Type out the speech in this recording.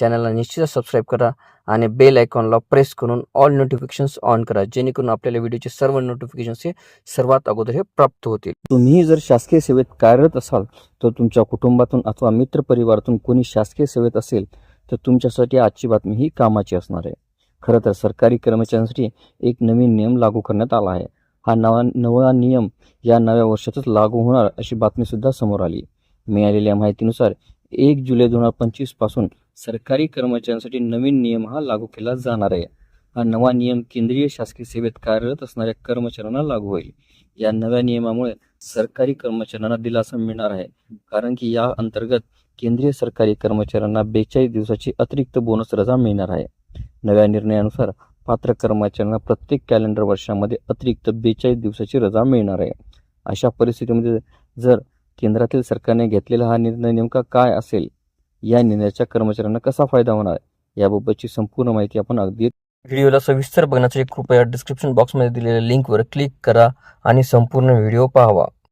चॅनलला निश्चितच सबस्क्राईब करा आणि बेल आयकॉनला प्रेस करून ऑल नोटिफिकेशन्स ऑन करा जेणेकरून आपल्याला व्हिडिओचे सर्व नोटिफिकेशन्स हे सर्वात अगोदर हे प्राप्त होतील. तुम्ही जर शासकीय सेवेत कार्यरत असाल तर तुमच्या कुटुंबातून अथवा मित्रपरिवारातून कोणी शासकीय सेवेत असेल तर तुमच्यासाठी आजची बातमी ही कामाची असणार आहे. खरं तर सरकारी कर्मचाऱ्यांसाठी एक नवीन नियम लागू करण्यात आला आहे. हा नवा नवा नियम या नव्या वर्षातच लागू होणार अशी बातमीसुद्धा समोर आली. मिळालेल्या माहितीनुसार एक जुलै दोन हजार पंचवीसपासून सरकारी कर्मचाऱ्यांसाठी नवीन नियम हा लागू केला जाणार आहे. हा नवा नियम केंद्रीय शासकीय सेवेत कार्यरत असणाऱ्या कर्मचाऱ्यांना लागू होईल. या नव्या नियमामुळे सरकारी कर्मचाऱ्यांना दिलासा मिळणार आहे. कारण की या अंतर्गत केंद्रीय सरकारी कर्मचाऱ्यांना बेचाळीस दिवसाची अतिरिक्त बोनस रजा मिळणार आहे. नव्या निर्णयानुसार पात्र कर्मचाऱ्यांना प्रत्येक कॅलेंडर वर्षामध्ये अतिरिक्त बेचाळीस दिवसाची रजा मिळणार आहे. अशा परिस्थितीमध्ये जर केंद्रातील सरकारने घेतलेला हा निर्णय नेमका काय असेल? या निर्णयाच्या कर्मचाऱ्यांना कसा फायदा होणार याबाबतची संपूर्ण माहिती आपण अगदी व्हिडिओला सविस्तर बघण्यासाठी कृपया डिस्क्रिप्शन बॉक्समध्ये दिलेल्या लिंकवर क्लिक करा आणि संपूर्ण व्हिडिओ पाहावा.